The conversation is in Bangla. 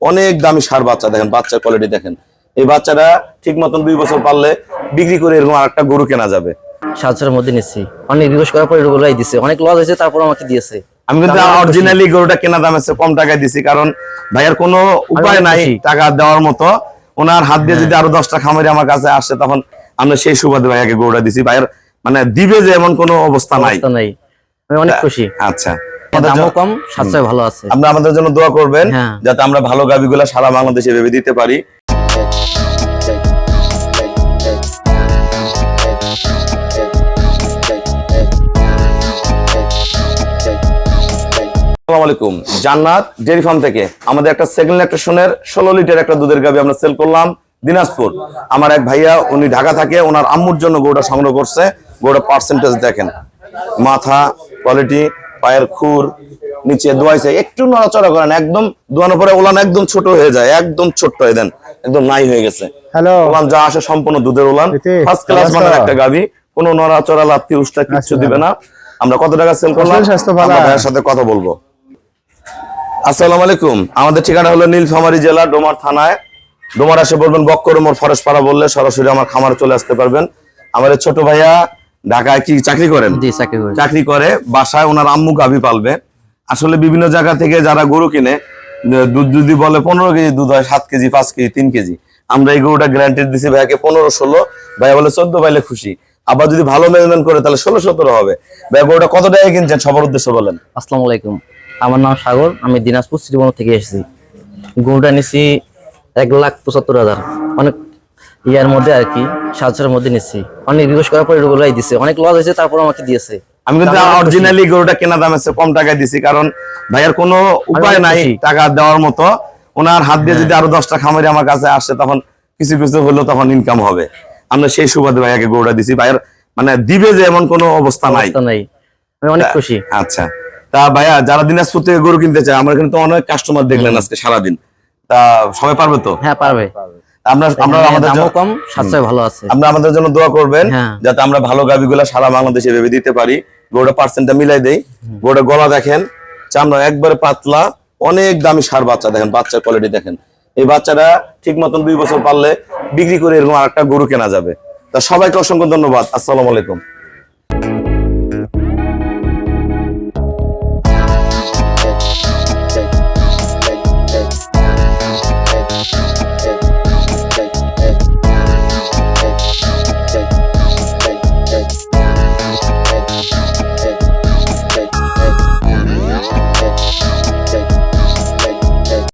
অনেক দামি সার বাচ্চা দেখেন বাচ্চার কোয়ালিটি দেখেন। এই বাচ্চাটা ঠিক মতন দুই বছর পারলে বিক্রি করে এরকম আরেকটা গরু কেনা যাবে। সাতশোর মধ্যে নিচ্ছি। অনেক রিকোয়েস্ট করার পর এগুলাই দিছে। অনেক লস হয়েছে তারপর আমাকে দিয়েছে। আমি কিন্তু অরিজিনালি গরুটা কেনা দাম আছে কম টাকায় দিছি কারণ ভাইয়ার কোনো উপায় নাই টাকা দেওয়ার মতো। ওনার হাত দিয়ে যদি আরও দশটা খামারি আমার কাছে আসে তখন আমরা সেই সুবাদে ভাইয়াকে গরুটা দিছি। ভাইয়ার মানে দিবে যে এমন কোনো অবস্থা নাই অবস্থা নাই। আমি অনেক খুশি। আচ্ছা। দামও কম সাতশো ভালো আছে। আপনি আমাদের জন্য দোয়া করবেন হ্যাঁ। যাতে আমরা ভালো গাবিগুলা সারা বাংলাদেশে ভেবে দিতে পারি। আলাইকুম। জান্নাত ফার্ম থেকে আমাদের একটা সেকেন্ড ল্যাকটেশনের ষোলো লিটার একটা দুধের গাবি আমরা সেল করলাম দিনাজপুর। আমার এক ভাইয়া উনি ঢাকা থাকে ওনার আম্মুর জন্য গরুটা সংগ্রহ করছে। গরুটা পার্সেন্টেজ দেখেন। মাথা কোয়ালিটি পায়ের খুর নিচে দোয়াইছে একটু নড়াচড়া করেন একদম দোয়ানোর পরে ওলান একদম ছোট হয়ে যায় একদম ছোট্ট হয়ে দেন একদম নাই হয়ে গেছে। হ্যালো। ওলান যা আসে সম্পূর্ণ দুধের ওলান ফার্স্ট ক্লাস মানের একটা গাবি কোনো নড়াচড়া লাত্তি উষ্টা আচ্ছা। দিবে না। আমরা কত টাকা সেল করলাম? ভাইয়ের সাথে কথা বলব। আসসালামু আলাইকুম। আমাদের ঠিকানা হলো নীলফামারী জেলা ডোমার থানায়। ডোমার এসে বলবেন বক্করমোর ফরেস্ট পাড়া বললে সরাসরি আমার খামারে চলে আসতে পারবেন। আমার ছোট ভাইয়া ঢাকায় কি চাকরি করেন? জি চাকরি করি। চাকরি করে বাসায় ওনার আম্মু গাভি পালবে। আসলে বিভিন্ন জায়গা থেকে যারা গরু কিনে দুধ যদি বলে পনেরো কেজি দুধ হয় সাত কেজি পাঁচ কেজি তিন কেজি। আমরা এই গরুটা গ্যারান্টি দিছি ভাইয়াকে পনেরো ষোলো। ভাইয়া বলে চোদ্দ পাইলে খুশি। আবার যদি ভালো ম্যানেজমেন্ট করে তাহলে ষোলো সতেরো হবে। ভাইয়া গরুটা কত টাকায় কিনছেন? সবার উদ্দেশ্য বলেন। আসসালামু আলাইকুম। আমার নাম সাগর আমি দিনাজপুর শ্রীবন থেকে এসেছি। গরুটা নিছি এক লাখ পঁচাত্তর হাজার। অনেক ইয়ার মধ্যে আর কি সাতশোর মধ্যে নিচ্ছি অনেক রিকোয়েস্ট করার পর এগুলাই দিছে। অনেক লস হয়েছে তারপর আমাকে দিয়েছে। আমি কিন্তু অরিজিনালি গরুটা কেনা দাম আছে কম টাকায় দিছি কারণ ভাইয়ার কোনো উপায় নাই টাকা দেওয়ার মতো। ওনার হাত দিয়ে যদি আরও দশটা খামারি আমার কাছে আসে তখন কিছু কিছু হলেও তখন ইনকাম হবে। আমরা সেই সুবাদে ভাইয়াকে গরুটা দিছি। ভাইয়ার মানে দিবে যে এমন কোনো অবস্থা নাই। অবস্থা নাই। আমি অনেক খুশি। আচ্ছা। তা ভাইয়া যারা দিনাজপুর থেকে গরু কিনতে চায় আমরা কিন্তু অনেক কাস্টমার দেখলেন আজকে সারাদিন। তা সবাই পারবে তো? হ্যাঁ পারবে। আমরা আমরা এখানে আমাদের কম সাতশো ভালো আছে। আমরা আমাদের জন্য দোয়া করবেন হ্যাঁ। যাতে আমরা ভালো গাবিগুলা সারা বাংলাদেশে ভেবে দিতে পারি। গরুটা পার্সেন্টটা মিলাই দেই। গলা দেখেন চামড়া একবারে পাতলা অনেক দামি সার বাচ্চা দেখেন বাচ্চার কোয়ালিটি দেখেন। এই বাচ্চাটা ঠিক মতন দুই বছর পারলে বিক্রি করে এরকম আরেকটা গরু কেনা যাবে। তা সবাইকে অসংখ্য ধন্যবাদ। আসসালাম আলাইকুম।